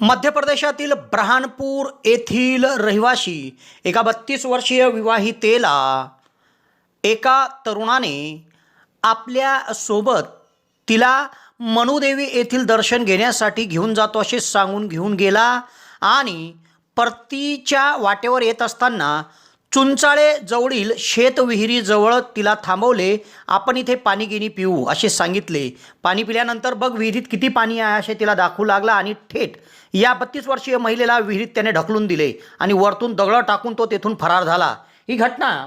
मध्य प्रदेशातील ब्रहाणपूर येथील रहिवाशी एका बत्तीस वर्षीय विवाहितेला एका तरुणाने आपल्यासोबत तिला मनुदेवी येथील दर्शन घेण्यासाठी घेऊन जातो असे सांगून घेऊन गेला आणि परतीच्या वाटेवर येत असताना चुंचाळे जवळील शेतविहिरीजवळ तिला थांबवले. आपण इथे पाणी गिनी पिऊ असे सांगितले. पाणी पिल्यानंतर बघ विहिरीत किती पाणी आहे असे तिला दाखवू लागला आणि थेट या बत्तीस वर्षीय महिलेला विहिरीत त्याने ढकलून दिले आणि वरतून दगडं टाकून तो तेथून फरार झाला. ही घटना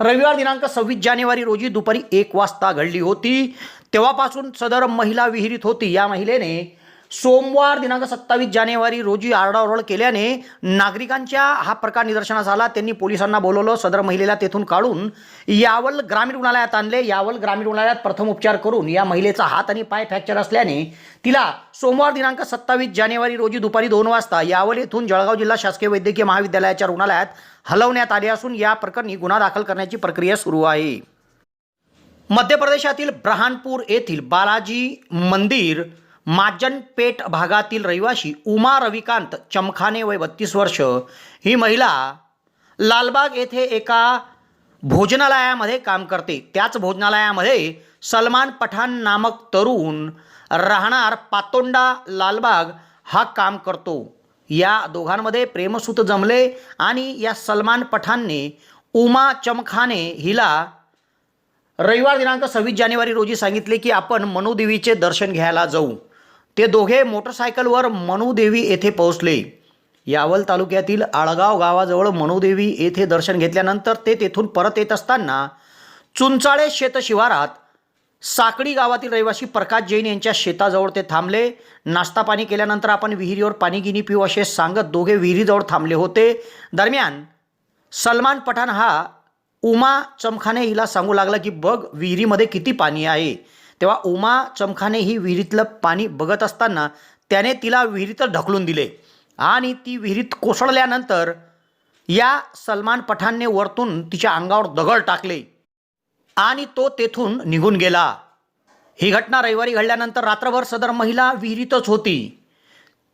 रविवार दिनांक सव्वीस जानेवारी रोजी दुपारी एक वाजता घडली होती. तेव्हापासून सदर महिला विहिरीत होती. या महिलेने सोमवार दिनांक सत्तावीस जानेवारी रोजी आरडाओरड केल्याने नागरिकांच्या हा प्रकार निदर्शनास आला. त्यांनी पोलिसांना बोलवलं. सदर महिलेला तेथून काढून यावल ग्रामीण रुग्णालयात आणले. यावल ग्रामीण रुग्णालयात प्रथम उपचार करून या महिलेचा हात आणि पाय फ्रॅक्चर असल्याने तिला सोमवार दिनांक सत्तावीस जानेवारी रोजी दुपारी दोन वाजता यावल येथून जळगाव जिल्हा शासकीय वैद्यकीय महाविद्यालयाच्या रुग्णालयात हलवण्यात आले असून या प्रकरणी गुन्हा दाखल करण्याची प्रक्रिया सुरू आहे. मध्य प्रदेशातील ब्रहाणपूर येथील बालाजी मंदिर माजनपेठ भागातील रहिवाशी उमा रविकांत चमखाने वय बत्तीस वर्ष. ही महिला लालबाग येथे एका भोजनालयामध्ये काम करते. त्याच भोजनालयामध्ये सलमान पठाण नामक तरुण राहणार पातोंडा लालबाग हा काम करतो. या दोघांमध्ये प्रेमसूत जमले आणि या सलमान पठाणने उमा चमखाने हिला रविवार दिनांक सव्वीस जानेवारी रोजी सांगितले की आपण मनोदेवीचे दर्शन घ्यायला जाऊ. ते दोघे मोटरसायकलवर मनुदेवी येथे पोहोचले. यावल तालुक्यातील आळगाव गावाजवळ मनुदेवी येथे दर्शन घेतल्यानंतर ते तेथून परत येत असताना चुंचाळे शेतशिवारात साकडी गावातील रहिवासी प्रकाश जैन यांच्या शेताजवळ ते थांबले. नाश्ता पाणी केल्यानंतर आपण विहिरीवर पाणी गिनी पिऊ असे सांगत दोघे विहिरीजवळ थांबले होते. दरम्यान सलमान पठाण हा उमा चमखाने हिला सांगू लागला की बघ विहिरीमध्ये किती पाणी आहे. तेव्हा उमा चमखाने ही विहिरीतलं पाणी बघत असताना त्याने तिला विहिरीत ढकलून दिले. आणि ती विहिरीत कोसळल्यानंतर या सलमान पठाणने वरतून तिच्या अंगावर दगड टाकले. आणि तो तेथून निघून गेला. ही घटना रविवारी घडल्यानंतर रात्रभर सदर महिला विहिरीतच होती.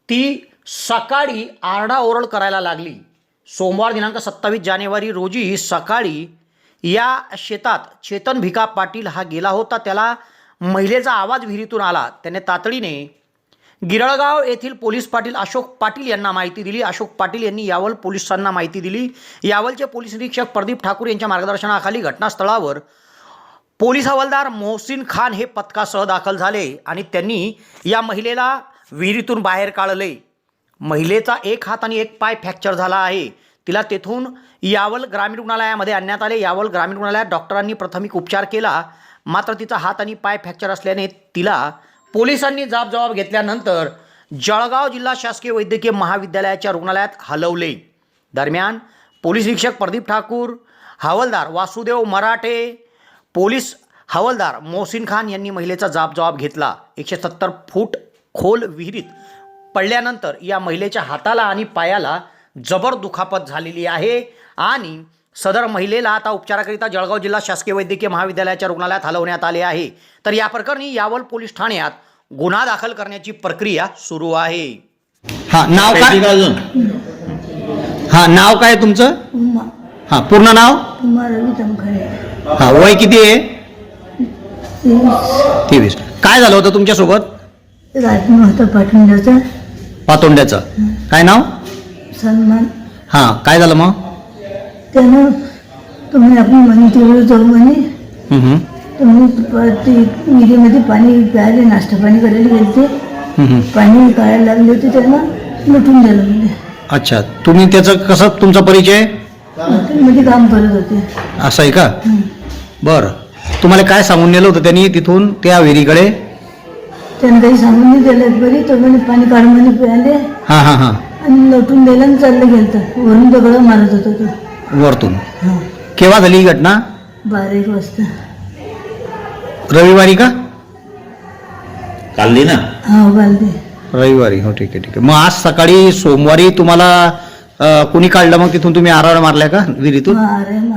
ती सकाळी आरडाओरड करायला लागली. सोमवार दिनांक सत्तावीस जानेवारी रोजी सकाळी या शेतात चेतन भिका पाटील हा गेला होता. त्याला महिलेचा आवाज विहिरीतून आला. त्याने तातडीने गिरळगाव येथील पोलीस पाटील अशोक पाटील यांना माहिती दिली. अशोक पाटील यांनी यावल पोलिसांना माहिती दिली. यावलचे पोलीस निरीक्षक प्रदीप ठाकूर यांच्या मार्गदर्शनाखाली घटनास्थळावर पोलीस हवालदार मोहसिन खान हे पथकासह दाखल झाले आणि त्यांनी या महिलेला विहिरीतून बाहेर काढले. महिलेचा एक हात आणि एक पाय फ्रॅक्चर झाला आहे. तिला तेथून यावल ग्रामीण रुग्णालयामध्ये आणण्यात आले. यावल ग्रामीण रुग्णालयात डॉक्टरांनी प्राथमिक उपचार केला. मात्र तिचा हात आणि पाय फ्रॅक्चर असल्याने तिला पोलिसांनी जाब जबाब घेतल्यानंतर जळगाव जिल्हा शासकीय वैद्यकीय महाविद्यालयाच्या रुग्णालयात हलवले. दरम्यान पोलीस निरीक्षक प्रदीप ठाकूर हवालदार वासुदेव मराठे पोलीस हवालदार मोहसिन खान यांनी महिलेचा जाब जबाब घेतला. एकशे सत्तर फूट खोल विहिरीत पडल्यानंतर या महिलेच्या हाताला आणि पायाला जबर दुखापत झालेली आहे आणि सदर महिलेला आता उपचाराकरिता जळगाव जिल्हा शासकीय वैद्यकीय महाविद्यालयाच्या रुग्णालयात हलवण्यात आले आहे. तर या प्रकरणी यावल पोलीस ठाण्यात गुन्हा दाखल करण्याची प्रक्रिया सुरू आहे. हा नाव माहिती का अजून? हा नाव काय तुमचं? हा पूर्ण नाव? हा वय किती आहे? ते तेवीस. काय झालं होतं तुमच्यासोबत? पातोंड्याचं काय नाव? सन्मान. हां काय झालं मग? त्यानं तुम्ही आपण तिकडे जाऊ म्हणे. तुम्ही ते विहिरीमध्ये पाणी प्यायले नाश्ता पाणी करायला गेलते. हं, हं. पाणी काढायला लागले होते त्यांना लुटून दिलं म्हणजे अच्छा तुम्ही त्याचं कसं तुमचा परिचय? मध्ये काम करत होते. असं आहे का. बरं. तुम्हाला काय सांगून नेलं होतं त्यांनी तिथून त्या विहिरीकडे? त्यानं काही सांगून नाही दिलं. बरी तो म्हणे पाणी काढ म्हणे प्यायले. हां हां हां. आणि लुटून दिलं आणि चाललं गेलं वरून दगड मारत होता तो. वरतून. हां. केव्हा झाली ही घटना? बारा एक वाजता. रविवारी का? काढली ना? हा बालदे रविवारी. हो ठीक आहे ठीक आहे. मग आज सकाळी सोमवारी तुम्हाला अं, कुणी काढलं मग तिथून तुम्ही आराड मारल्या का विहिरीतून? हा अरे मा